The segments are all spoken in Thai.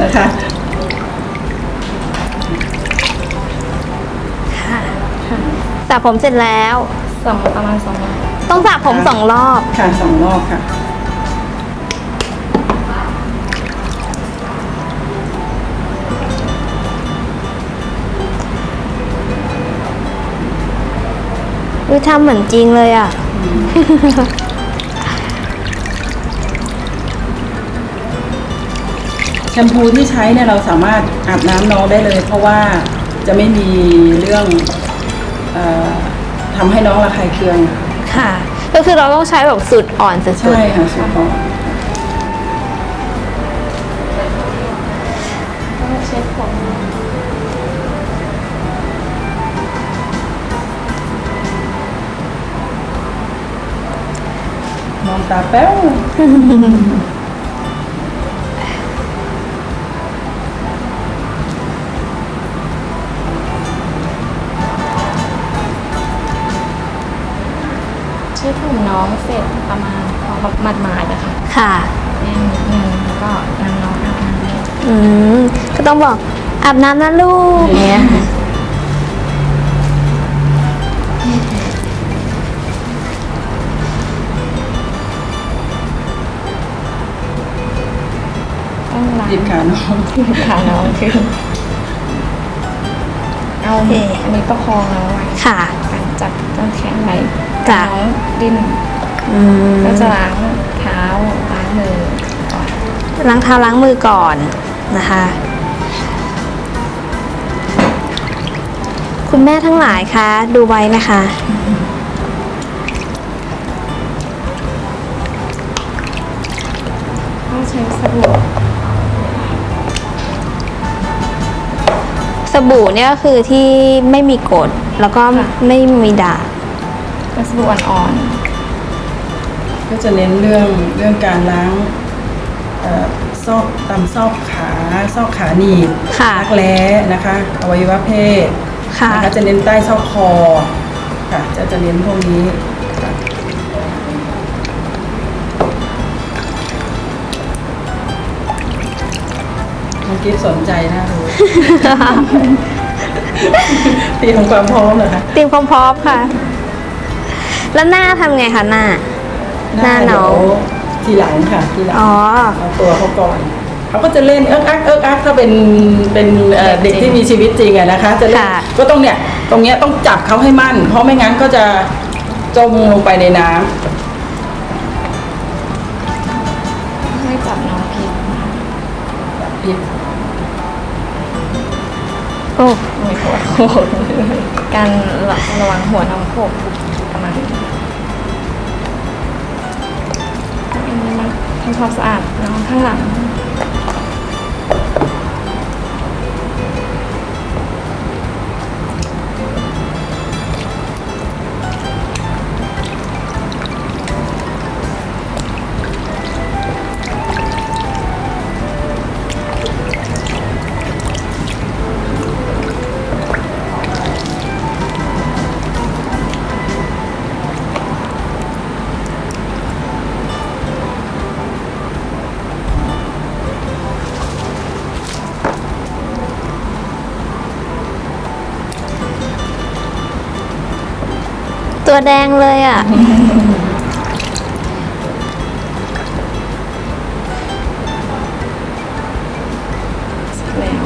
นะคะ สระผมเสร็จแล้วสองประมาณสองรอบต้องสระผมสองรอบ ค่ะสองรอบค่ะวิทำเหมือนจริงเลยอะ ชมพูที่ใช้เนี่ยเราสามารถอาบน้ำน้องได้เลย เพราะว่าจะไม่มีเรื่องเออทำให้น้องระคายเคืองค่ะ ก็คือเราต้องใช้แบบสูตรอ่อนสุดใช่ค่ะสุดยอดก็เช็ดผมมองตาแป้ว เช็ดผมน้องเสร็จประมาณพอหมาดมาดๆอะค่ะๆค่ะ แน่นนิดนึงแล้วก็นำน้องอาบน้ำอืม ก็ต้องบอกอาบน้ำนะลูกอย่างเงี้ยค่ะต้องล้างหยิบขาน้องขาน้องขึ้นเอาโอเคอันนี้ประคองน้องไว้ค่ะการ จับต้นแขนไว้จ้ะ น้องดิ้นอืมก็จะล้างเท้าล้างมือก่อนล้างเท้าล้างมือก่อนนะคะ คุณแม่ทั้งหลายคะ ดูไว้นะคะ ต้องใช้สบู่ บู่เนี่ยก็คือที่ไม่มีกรดแล้วก็ไม่มีด่างเป็นสบู่อ่อนก็จะเน้นเรื่องเรื่องการล้างเอ่อซอกตามซอกขาซอกขาหนีบค่ะ รักแร้นะคะอวัยวะเพศค่ะ นะคะจะเน้นใต้ซอกคอค่ะจะจะเน้นพวกนี้ค่ะน้องกิฟสนใจนะดู เตรียมความพร้อมเหรอคะเตรียมความพร้อมค่ะ แล้วหน้าทำไงคะหน้า หน้าน้องเดี๋ยวทีหลังค่ะทีหลังอ๋อ เอาตัวเขาก่อนเขาก็จะเล่นเอิ๊กอักเอิ๊กอักถ้าเป็นเป็นเอ่อเด็กที่มีชีวิตจริงอะนะคะจะเล่นค่ะ ก็ต้องเนี่ยตรงเนี้ยต้องจับเขาให้มั่น เพราะไม่งั้นก็จะจมลงไปในน้ำๆให้จับน้องพิษพิษ โอ้ม่หัวโขกการระวังหัวน้ำโขกประมาณนี้อันนี้มาทำความสะอาดน้องข้างหลัง ตัวแดงเลยอะแล้ว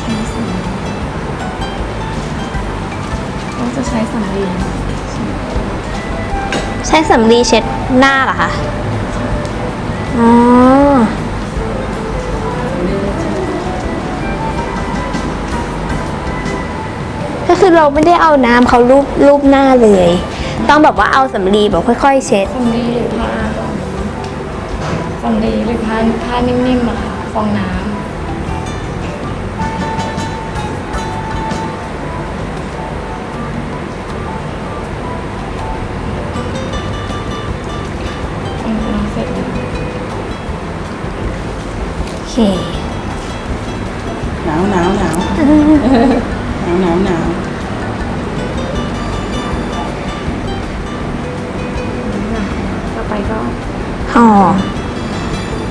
ใช้สำลีเราจะใช้สำลีใช้สำลีเช็ดหน้าเหรอคะ อ๋อ คือเราไม่ได้เอาน้ำเขาลูบลูบหน้าเลย ต้องแบบว่าเอาสำลีแบบค่อย ๆ เช็ดสำลีหรือผ้าสำลีหรือผ้าผ้านิ่มๆอะค่ะฟองน้ำอืมน้องเสร็จแล้วโอเค หนาวหนาวหนาวหนาวหนาวหนาว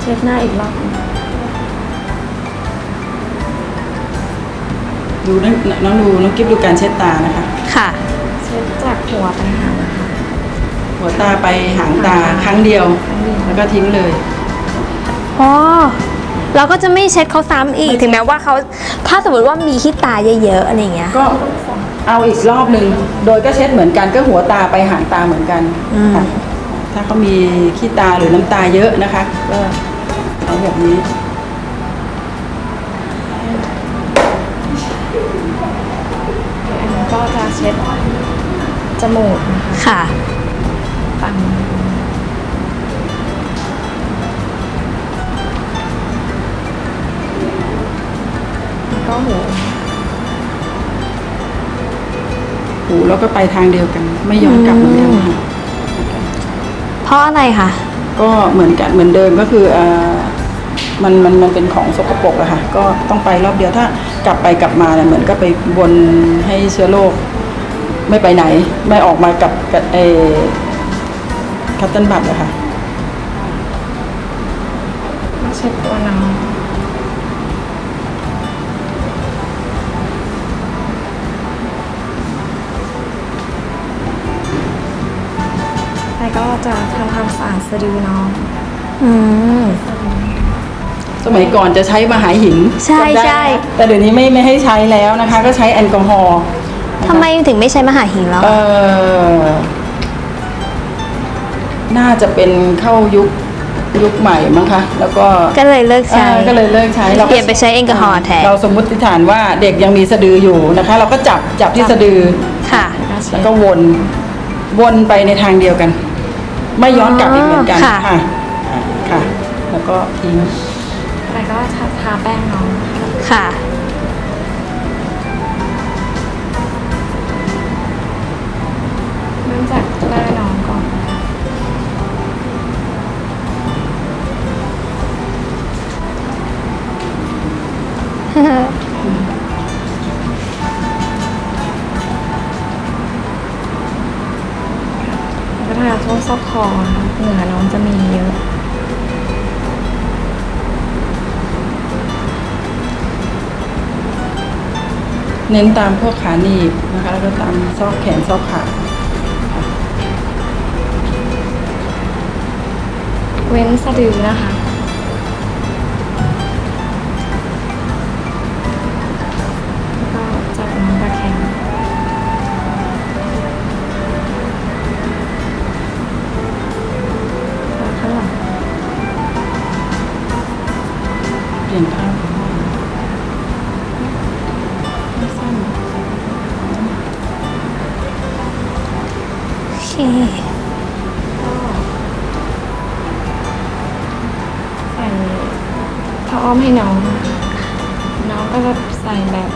ช็ดหน้าอีกรอบหนึ่งดูน้องน้องดูน้องกิฟดูการเช็ดตานะคะ ค่ะ เช็ดจากหัวไปหางนะคะหัวตาไปหางตาครั้งเดียวครั้งเดียว แล้วก็ทิ้งเลยอ๋อเราก็จะไม่เช็ดเขาซ้ำอีกถึงแม้ว่าเขาถ้าสมมติว่ามีขี้ตาเยอะๆอะไรอย่างเงี้ยก็เอาอีกรอบหนึ่งโดยก็เช็ดเหมือนกันก็หัวตาไปหางตาเหมือนกันอืมค่ะถ้าเขามีขี้ตาหรือน้ำตาเยอะนะคะก็ ใช้แบบนี้อันนี้ก็จะเช็ดจมูกนะคะค่ะฝั่งแล้วก็หูหูแล้วก็ไปทางเดียวกัน ไม่ย้อนกลับเหมือนกันค่ะเพราะอะไรคะก็เหมือนกันเหมือนเดิมก็คือเอ่อ มันมันมันเป็นของสกปรกอะค่ะ ก็ต้องไปรอบเดียวถ้ากลับไปกลับมาเนี่ยเหมือนก็ไปวนให้เชื้อโรคไม่ไปไหน ไม่ออกมากับกับเอคัตเติลบัตอะค่ะก็เช็ดตัวน้องแล้วก็จะทำความสะอาดสะดือน้อง อืม สมัยก่อนจะใช้มหาหินใช่จำได้ใช่ไหมแต่เดี๋ยวนี้ไม่ไม่ให้ใช้แล้วนะคะ ก็ใช้แอลกอฮอล์นะคะทำไมถึงไม่ใช้มหาหินแล้วเออน่าจะเป็นเข้ายุคยุคใหม่มั้งคะแล้วก็ ก็เลยเลิกใช้ เออก็เลยเลิกใช้ราก็เปลี่ยนไปใช้แอลกอฮอล์แทน เราสมมติฐานว่าเด็กยังมีสะดืออยู่นะคะ เราก็จับจับที่สะดือค่ะ แล้วก็เช็แล้วดก็วนวนไปในทางเดียวกัน ไม่ย้อนกลับอีกเหมือนกันค่ะ ค่ะอ่าค่ะ แล้วก็ทิ้ง แล้วก็ทาทาแป้งน้องค่ะ เริ่มจากหน้าน้องก่อน แล้วก็ทาช่วงซอกคอค่ะเหงื่อน้องจะมีเยอะ เน้นตามพวกขาหนีบนะคะแล้วก็ตามซอกแขนซอกขาเว้นสะดือนะคะ แล้วก็จับน้องตะแคงแล้วข้างหลังเปลี่ยนผ้าไให้น้องนะคะน้องก็จะใส่แบบ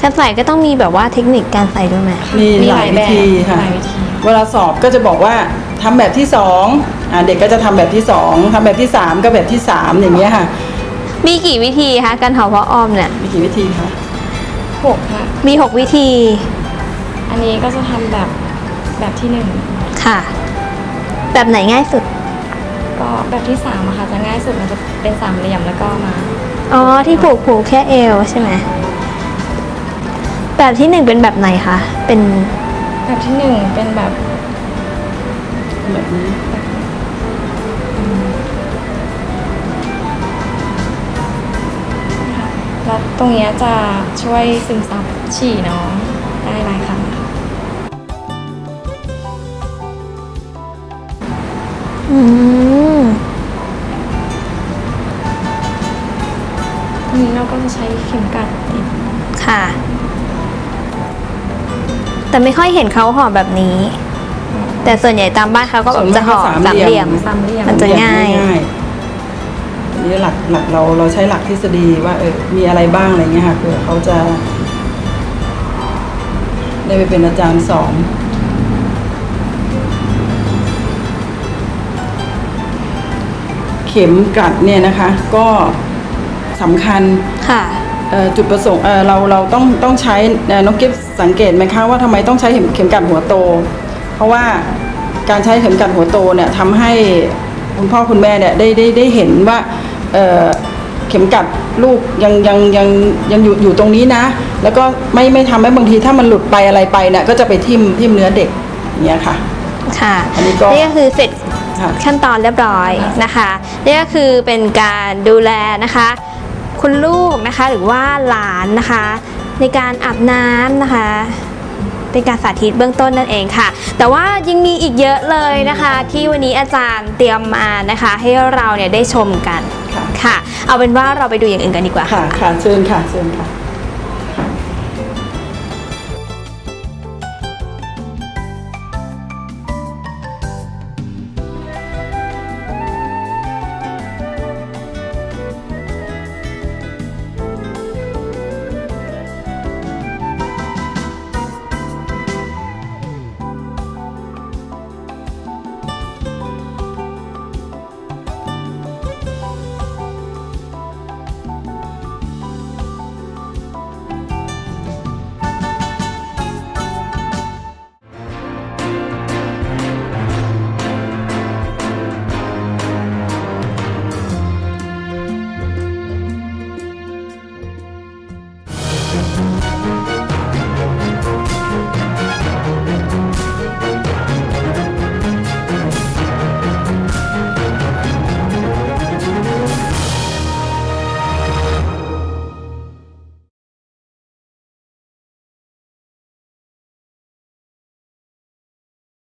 การใส่ก็ต้องมีแบบว่าเทคนิคการใส่ด้วยไหมมีหลายวิธีค่ะ หลายวิธีเวลาสอบก็จะบอกว่าทำแบบที่สองอ่าเด็กก็จะทำแบบที่สองทำแบบที่สามก็แบบที่สามอย่างเงี้ยค่ะ มีกี่วิธีคะการห่อพระอ้อมเนี่ย มีกี่วิธีคะ หกค่ะ มี 6 วิธีอันนี้ก็จะทำแบบแบบที่หนึ่งค่ะ แบบไหนง่ายสุดก็ แบบที่สามอะค่ะจะง่ายสุดมันจะเป็นสามเหลี่ยมแล้วก็มา อ๋อที่ผูกผูกแค่เอวใช่ไหมแบบที่หนึ่งเป็นแบบไหนคะ เป็นแบบที่หนึ่งเป็นแบบแบบนี้แล้วตรงเนี้ยจะช่วยซึมซับฉี่น้องได้หลายครั้งค่ะอืม ช้เข็มกัดติดค่ะ แต่ไม่ค่อยเห็นเขาห่อแบบนี้ แต่ส่วนใหญ่ตามบ้านเขาก็แบบจะห่อสามเหลี่ยมสามเหลี่ยมมันจะง่าย อันนี้หลักหลักเราเราใช้หลักทฤษฎีว่าเออมีอะไรบ้างอะไรเงี้ยค่ะเผื่อเขาจะ ได้ไปเป็นอาจารย์สอนเข็มกลัดเนี่ยนะคะ ก็ สำคัญค่ะเอ่อจุดประสงค์เอ่อเราเราต้องต้องใช้เอ่อน้องกิฟสังเกตไหมคะว่าทำไมต้องใช้เข็มเข็มกลัดหัวโต เพราะว่าการใช้เข็มกัดหัวโตเนี่ยทำให้คุณพ่อคุณแม่เนี่ยได้ได้ได้เห็นว่าเอ่อเข็มกัดลูกยังยังยังยังอยู่อยู่ตรงนี้นะ แล้วก็ไม่ไม่ทำให้บางทีถ้ามันหลุดไปอะไรไปเนี่ยก็จะไปทิ่มทิ่มเนื้อเด็กอย่างเงี้ยค่ะค่ะอันนี้ก็นี่ก็คือเสร็จค่ะขั้นตอนเรียบร้อยนะคะนี่ก็คือเป็นการดูแลนะคะ คุณลูกนะคะหรือว่าหลานนะคะ ในการอาบน้ำนะคะ เป็นการสาธิตเบื้องต้นนั่นเองค่ะ แต่ว่ายังมีอีกเยอะเลยนะคะ ที่วันนี้อาจารย์เตรียมมานะคะ ให้เราเนี่ยได้ชมกันค่ะค่ะเอาเป็นว่าเราไปดูอย่างอื่นกันดีกว่าค่ะค่ะเชิญค่ะเชิญค่ะ